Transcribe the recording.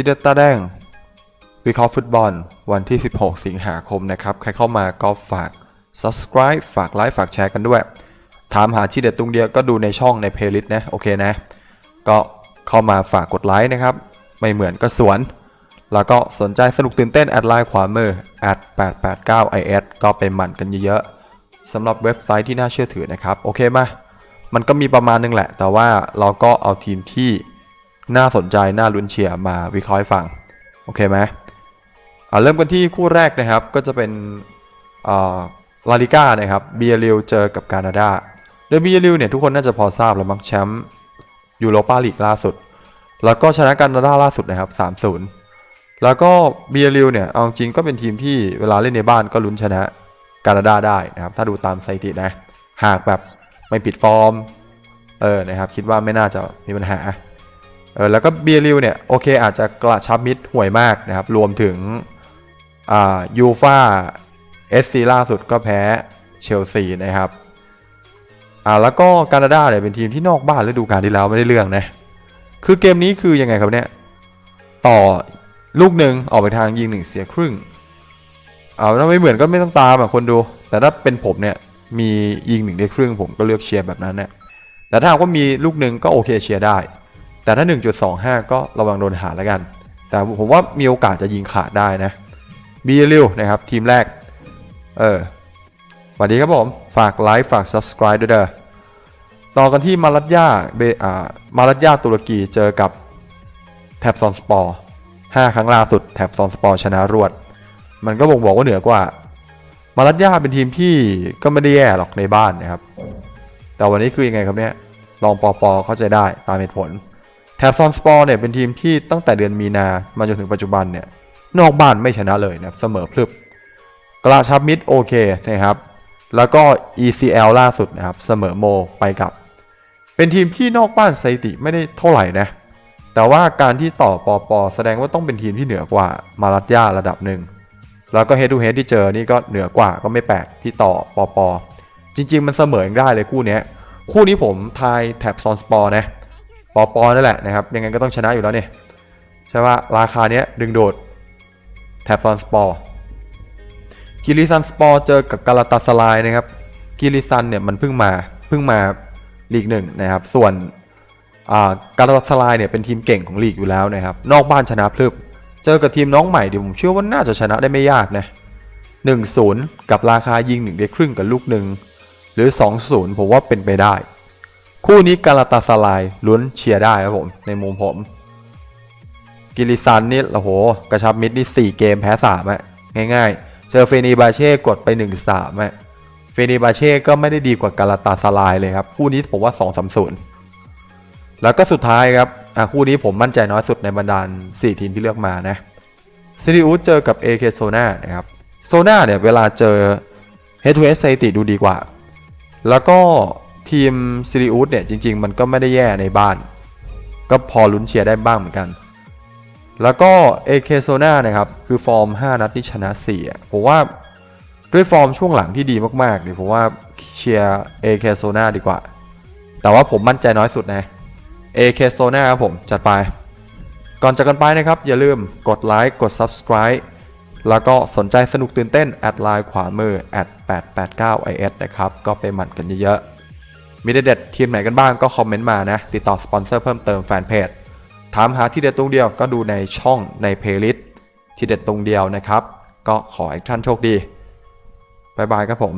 ชิเดตตาแดงวิเคราะห์ฟุตบอลวันที่ 16 สิงหาคมนะครับ ใครเข้ามาก็ฝาก subscribe ฝากไลค์ฝากแชร์กันด้วย ถามหาชีเด็ดตรงเดียวก็ดูในช่องในเพลย์ลิสต์นะโอเคนะ ก็เข้ามาฝากกดไลค์นะครับ ไม่เหมือนก็สวน แล้วก็สนใจสนุกตื่นเต้นแอดไลน์ขวามือ @889is ก็ไปหมั่นกันเยอะๆสำหรับเว็บไซต์ที่น่าเชื่อถือนะครับ โอเคมามันก็มีประมาณนึงแหละ แต่ว่าเราก็เอาทีมที่ น่าสนใจ น่าลุ้นเชียร์มาวิเคราะห์ให้ฟัง โอเคไหมเริ่มกันที่คู่แรกนะครับก็จะเป็นลาลิก้านะครับเบียริวเจอกับกานาดาโดยเบียริวเนี่ยทุกคนน่าจะพอทราบแล้วมั้งแชมป์ยูโรปาลีกล่าสุด แล้วก็ชนะกานาดาล่าสุดนะครับ 3-0 แล้วก็เบียริวเนี่ยเอาจริงก็เป็นทีมที่เวลาเล่นในบ้านก็ลุ้นชนะกานาดาได้นะครับ ถ้าดูตามสถิตินะ หากแบบไม่ผิดฟอร์มเออนะครับคิดว่าไม่น่าจะมีปัญหา เออแล้วก็เบียริวเนี่ยโอเคอาจจะกระชับมิตรห่วยมากนะครับ รวมถึงอ่ายูฟาเอสซีล่าสุดก็แพ้เชลซีนะครับอ่าแล้วก็กานาดาเนี่ยเป็นทีมที่นอกบ้านฤดูกาลที่แล้วไม่ได้เรื่องนะคือเกมนี้คือยังไงครับเนี่ยต่อลูกหนึ่งออกไปทางยิงหนึ่งเสียครึ่งเอาถ้าไม่เหมือนก็ไม่ต้องตามอะคนดู แต่ถ้าเป็นผมเนี่ยมียิงหนึ่งได้ครึ่งผมก็เลือกเชียร์แบบนั้นเนี่ยแต่ถ้าว่ามีลูกหนึ่งก็โอเคเชียร์ได้ แต่ถ้า 1.25 ก็ระวังโดนหาแล้วกัน แต่ผมว่ามีโอกาสจะยิงขาดได้นะบีลิวนะครับทีมแรก เออสวัสดีครับผม ฝากไลค์ฝาก subscribe ด้วยเด้อต่อกันที่มาลัตยาเบอ่ามาลัตยาตุรกีเจอกับแท็บซอนสปอร์5ครั้งล่าสุดแท็บซอนสปอร์ชนะรวด มันก็บ่งบอกว่าเหนือกว่า มาลัตยาเป็นทีมที่ก็ไม่ได้แย่หรอกในบ้านนะครับ แต่วันนี้คือยังไงครับเนี่ยลองปอปอเข้าใจได้ตามเหตุผล แถบซอนสปอร์เนี่ยเป็นทีมที่ตั้งแต่เดือนมีนามาจนถึงปัจจุบันเนี่ยนอกบ้านไม่ชนะเลยนะเสมอพลึบกระชับมิดโอเคนะครับ แล้วก็ ECL ล่าสุดนะครับเสมอโมไปกับ เป็นทีมที่นอกบ้านสถิติไม่ได้เท่าไหร่นะ แต่ว่าการที่ต่อปอปอแสดงว่าต้องเป็นทีมที่เหนือกว่ามาลัตยาระดับหนึ่งแล้วก็เฮด o ูเฮดที่เจอนี่ก็เหนือกว่าก็ไม่แปลกที่ต่อปอปอจริง ๆ มันเสมอยังได้เลยคู่นี้คู่นี้ผมทายแท็บซอนสปอร์นะ ปอปอนั่นแหละนะครับ ยังไงก็ต้องชนะอยู่แล้วเนี่ยใช่ว่าราคาเนี้ยดึงโดดแท็บซอนสปอร์กิริซันสปอร์เจอกับกาลาตาสลายนะครับกิริซันเนี่ยมันเพิ่งมาเพิ่งมาลีกหนึ่งนะครับ ส่วนกาลาตาสลายเนี่ยเป็นทีมเก่งของลีกอยู่แล้วนะครับ นอกบ้านชนะพลึบเจอกับทีมน้องใหม่เดี๋ยวผมเชื่อว่าน่าจะชนะได้ไม่ยากนะ1-0 กับราคายิงหนึ่งได้ครึ่งกับลูกหนึ่งหรือ 2-0 ผมว่าเป็นไปได้ คู่นี้กาลาตาสลายลุ้นเชียร์ได้ครับผมในมุมผม กิริซันนี่โอ้โห กระชับมิดนี่ 4 เกมแพ้3อะง่ายๆ เจอเฟนีบาเช่กดไป 1-3อะเฟนีบาเช่ก็ไม่ได้ดีกว่ากาลาตาสลายเลยครับ คู่นี้ผมว่า 2-3-0 แล้วก็สุดท้ายครับอะคู่นี้ผมมั่นใจน้อยสุดในบรรดา4ทีมที่เลือกมานะซิริอุสเจอกับ AK โซนานะครับโซนาเนี่ยเวลาเจอ Head to h e สถิติดูดีกว่า แล้วก็ ทีมซิริอุสเนี่ยจริง ๆ มันก็ไม่ได้แย่ในบ้าน ก็พอลุ้นเชียร์ได้บ้างเหมือนกัน แล้วก็ AK โซนานะครับ คือฟอร์ม 5 นัดที่ชนะ4อ่ผมว่าด้วยฟอร์มช่วงหลังที่ดีมากๆเนี่ยผมว่าเชียร์ AK โซนาดีกว่า แต่ว่าผมมั่นใจน้อยสุดนะ AK โซนาครับผมจัดไป ก่อนจากกันไปนะครับ อย่าลืมกดไลค์กด Subscribe แล้วก็สนใจสนุกตื่นเต้น แอดไลน์ขวามือ 889is นะครับ ก็ไปหมั่นกันเยอะๆ มีเด็ดเทีมไหนกันบ้างก็คอมเมนต์มานะ ติดต่อสปอนเซอร์เพิ่มเติมแฟนเพจ ถามหาที่เด็ดตรงเดียวก็ดูในช่องในเพลย์ลิสต์ที่เด็ดตรงเดียวนะครับ ก็ขอให้ท่านโชคดี บ๊ายบายครับผม